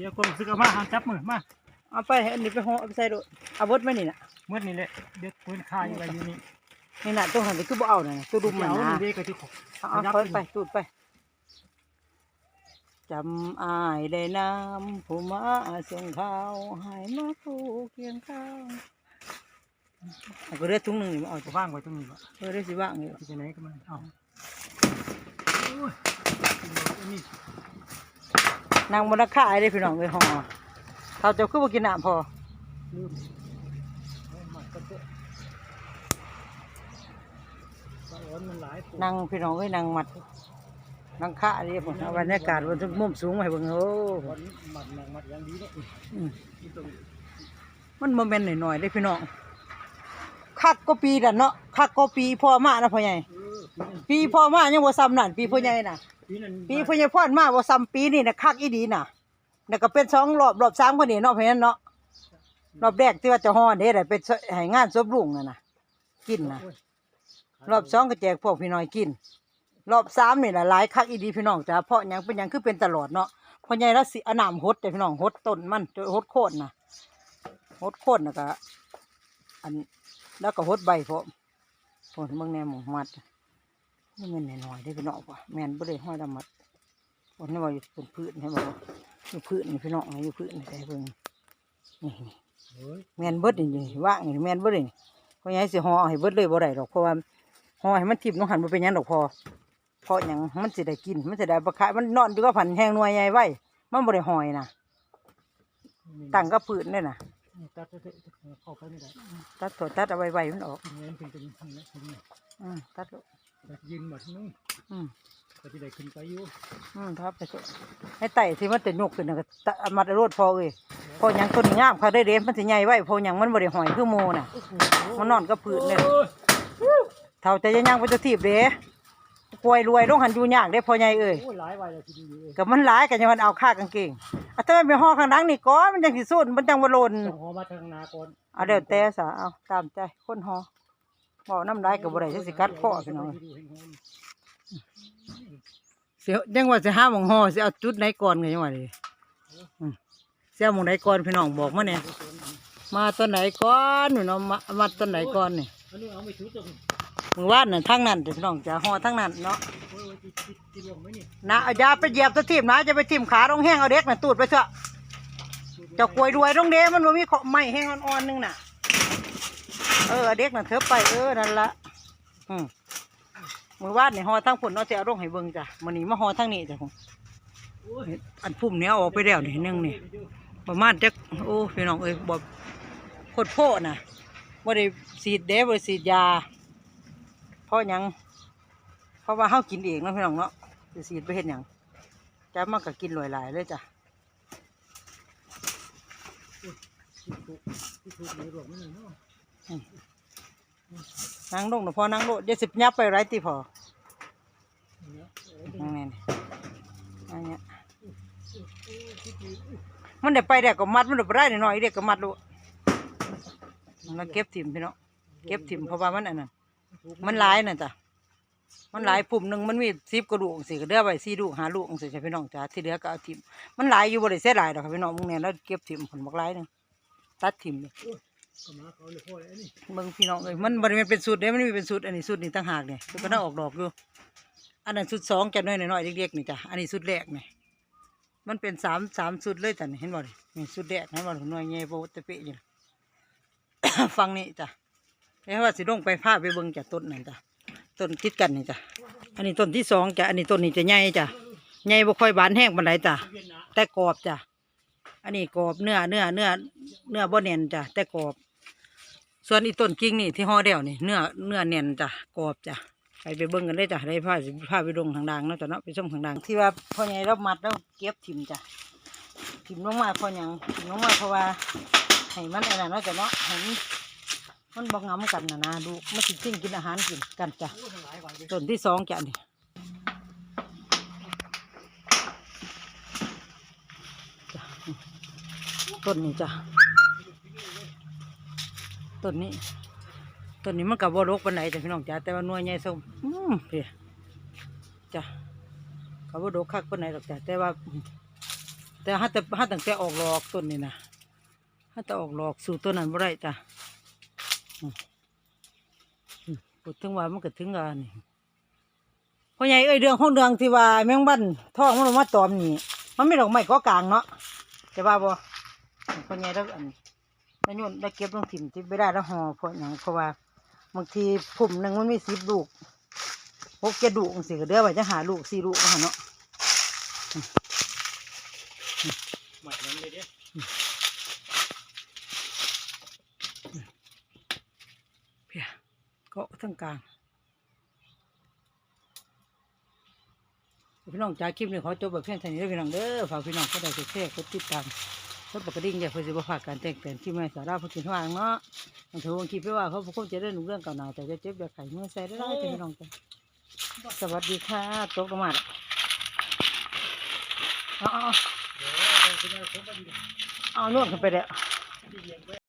สียคนซื้อเอามาหางจับมือมาเอาไปอันนี้ไปห่อเอาไปใส่โดดเอาบดมานี่น่ะเมื่อนี่แหละเด็กปืนคายอะไรอยู่นี่นี่น่ะตัวหันไปคือบ่เอาน่ะนะตัวดุมมันเอานะเด็กก็ที่ขอเอาเอาเปิดไปตูดไปจำอายได้นำผู้มาส่งข้าวให้มาผูกเคียงข้างเอาก็เลือดถุงหนึ่งนี่มาเอาจะจะว่างไว้ตรงนี้บ่เออได้สิว่างอยู่ที่ไปไหนก็มันเอาโอ้ยอัน นางบนค่าไอ้ได้พี่น้องเลยห่อเขาเจะคือบ่กินน้ำพอนมันหลายตัวนางพี่น้องเอ้ยนางมัดนางค่าเรียบเอาบรรยากาศบนมุมสูงมาให้เบิ่งโอ้มัดนังมัดอย่างดีเนี่ยมันโมเมนต์หน่อยๆได้พี่น้องคักก็ปีนั่นเนาะคักก็ปีพ่อมานะพ่อใหญ่ ปีนั้นปีพ่อมายังบ่ซ้ำนั่นปีพ่อใหญ่น่ะ ปีนั้นปีพ่อใหญ่พ่อมาบ่ซ้ำปีนี่น่ะคักอีดีน่ะแล้วก็เป็นสองรอบรอบสามคนนี้เนาะเพราะฉะนั้นเนาะรอบแรกที่ว่าจะฮ้อนเด้แหละเป็นให้งานศพลุงนั่นน่ะกินน่ะโอ้ยรอบสองก็แจกพวกพี่น้อยกิน รอบสามนี่ล่ะหลายคักอีดีพี่น้องจ้าเพราะหยังเป็นหยังคือเป็นตลอดเนาะพ่อใหญ่แล้วสิเอาน้ำหดแต่พี่น้องหดต้นมันหดโคนน่ะหดโคนน่ะก็อันแล้วก็หดใบพร้อมพอเบิ่งแนวหมูมัด นี่มันน้อยๆได้อพี่น้องว่ะแม่นบ่ได้ห้อยดำมัดคนนี้ว่าอยู่เป็นพื้นให้บ่อยู่พื้นนี่พี่น้องอยู่พื้นนี่แต่เบิ่งนี่นี่โอ้ยแม่นเบิดนี่นี่ว่างนี่แม่นเบิดนี่เพราะหยังสิห่อให้เบิดเลยบ่ได้ดอกเพราะว่าห่อให้มันทิ่มลงหันบ่เป็นหยังดอกพอเพราะหยังมันสิได้กินมันสิได้บ่ขายมันนอนอยู่กับผันแห้งหน่วยใหญ่ไว้มันบ่ได้ห่อยนะตั้งกับพื้นเลยนะนี่ตัดเถอะเข้าไปไม่ได้ตัดตัวตัดเอาไว้ไว้มันออก เงินเป็นเป็นพันนะเป็นไงอืมตัดลูกแต่ยืนหมดนึงอืมก็จะได้ขึ้นไปอยู่อืมทับไปเถอะให้ไต่ที่มันจะยกขึ้นน่ะก็ตะเอามัดเอารวดพอเอ้ยเพอหยังต้นงามค่ะได้เด้มันสิใหญ่ไว้เพอหยังมันบ่ได้ห่อยคือโมน่ะ มันนอนกับพื้นเนี่ยโอ้ยเท่าแต่ยังยังไปจะทีบเด้กวยรวยลงหันอยู่ยากเด้พ่อใหญ่เอ้ยโอ้ยหลายวัยแล้วทีเดียวเองกับมันหลายกันยังมันเอาค่ากางเกงอะถ้ามันไปห่อข้างหลังนี่ก้อนมันจังสิสุดมันจังบ่หล่นต้องหอมาทางนาก่อนเอาเดี๋ยวแต่ซะเอาตามใจคนห่อ บ่น้ำลายก็บ่ได้จังสิกัดคอพี่น้องเสียยังว่าสิหาหม่องห่อสิเอาจุดไหนก่อนก็ยังว่าดิอืมเสียหม่องไหนก่อนพี่น้องบอกมาแหน่มาต้นไหนก่อนหนูเนาะมามาต้นไหนก่อนนี่อันนี้เอาไม่ถือตรงมื้อวานน่ะทางนั้นเด้อพี่น้องจะห่อทางนั้นเนาะโอ้ยติดติดติดลงไหมนี่นะเอาอยาไปเหยียบตะทีมนะจะไปทิมขาลงแห้งเอาเด็กน่ะตูดไปเถอะเจะกลวยรวยตรงเด้มันบ่มีขอไม้แห้งอ่อนๆนึงน่ะ เออเด็กน่ะเถอะไปเออนั่นละอืมมือวาดในห่อทั้งผลเนาะจะเอาลงให้เบิ่งจ้ะมื้อนี้มาห่อทั้งนี้จ้ะผมอันพุ่มเนี้ยเอาอกไปแล้วนี่นึงนี่ประมาณจักโอ้พี่น้องเอ้ยบ่โคตรโพน่ะบ่ได้ฉีดเด้บ่ได้ฉีดยาเพราะยังเพราะว่าเฮากินเองเนาะพี่น้องเนาะสิฉีดไปเฮ็ดหยังจะมันก็กินหลายๆเลยจ้ะติดถูกติดถูกเลยหลงไม่นี่เนาะ นั่งลงหนะพอนั่งลงเดี๋ยวสิบยับไปไรตีพอนั่งนี่นี่อันเนี้ยมันเดี๋ยวไปเด็กก็มัดมันเดี๋ยวไปได้หน่อยเด็กก็มัดลูกมันเก็บถิ่มพี่เนาะเก็บถิ่มเพราะว่ามันอันนั้นมันหลายน่ะจ้ะมันหลายปุ่มหนึ่งมันมีสิบกระดูกสิก็เดือไปสี่ลูกหาลูกสิใช่พี่น้องจ้ะที่เหลือก็เอาถิ่มมันหลายอยู่บริเสียหลายดอกพี่น้องมึงเนี่ยแล้วเก็บถิ่มผลบักหลายหนึ่งตัดถิ่มเลย มันนี้เบิ่งพี่น้องเอ้ยมันบริเวณเป็นสูตรเด้มันมีเป็นสูตรอันนี้สูตรนี่ต่างหากเนี่ยมันน่าออกดอกอยู่อันนั้นสูตรสองจะน้อยหน้อยเล็กๆนี่จ้ะอันนี้สูตรแรกเนี่ยมันเป็นสามสามสูตรเลยจ้ะนี่เห็นบ่ดินี่สูตรแรกเห็นบ่ดิหน่วยใหญ่โบตะเปะอยู่ฟังนี่จ้ะแล้วว่าสิลงไปพาไปเบิ่งจากต้นนั่นจ้ะต้นติดกันนี่จ้ะอันนี้ต้นที่สองจ้ะอันนี้ต้นนี้จะใหญ่จ้ะใหญ่บ่ค่อยบานแห้งปานใดจ้ะเวียนนะแต่กรอบจ้ะอันนี้กรอบเนื้อเนื้อเนื้อเนื้อบ่แน่นจ้ะแต่กรอบ ส่วนอีต้นกิ่งนี่ที่ห่อเดี่ยวนี่เนื้อเนื้อแน่นจ้ะกรอบจ้ะไปไปเบิ่งกันเลยจ้ะได้ผ้าสิผ้าไปลงทางดังเนาะจ้ะเนาะไปชมทางดังที่ว่าพ่อใหญ่เรามัดแล้วเก็บถิ่มจ้ะถิ่มลงมาพอยังถิ่มลงมาเพราะว่าให้มันอะไรเนาะจ้ะเนาะให้มันมันบ่งำกันนะนะดูมันสิกินกินอาหารกินกันจ้ะโอ้ยหลายวันเลยต้นที่สองจ้ะนี่ต้นนี้จ้ะ ต้นนี้ต้นนี้มันกับบรกปันไหนจ้ะพี่น้องจ้ะแต่ว่าหน่วยใหญ่ส่งอืมเพียจ้ะกับบรกคักปันไหนหรอกจ้ะแต่ว่า แต่ถ้าแต่ถ้าตั้งแต่ออกดอกต้นนี่นะถ้าแต่ออกดอกสู่ต้นนั้นบ่ได้จ้ะพูดถึงว่ามันก็ถึงกันนี่พ่อใหญ่เอ้ยเรื่องของเรื่องที่ว่าแมงบันท้องมันออกมาตอมนี่มันไม่ดอกไม้ก็กลางเนาะจะว่าบ่พ่อใหญ่แล้วอันนี้ แล้วโยนได้เก็บลงถิ่มที่ไม่ได้แล้วห่อเพราะหยังเพราะว่าบางทีพุ่มหนึ่งมันมีสิบลูกหกเจ็ดลูกสิก็เดือไว้จะหาลูกสี่ลูกมาเนาะหมัดนั้นเลยเด้เพียเกาะทั้งกลางพี่น้องจ่ายคลิปนี้ขอจบแบบเพียงเท่านี้เด้อพี่น้องเด้อฝากพี่น้องก็ได้กดแชร์กดติดตาม กดปกติเนี่ยเพื่อจะบ่พาการแต่งแต่งคลิปใหม่สาระพูดถึงว่างเนาะบางทีวันคลิปไปว่าเขาพวกจะได้หนุ่มเรื่องเก่าหนาแต่จะเจ็บจะไข่เมื่อใส่ได้ได้พี่น้องกันสวัสดีค่ะตกลงมาแล้วเอาเอาเอาไปเอาเอาเอานวดขึ้นไปแล้วดีเลี้ย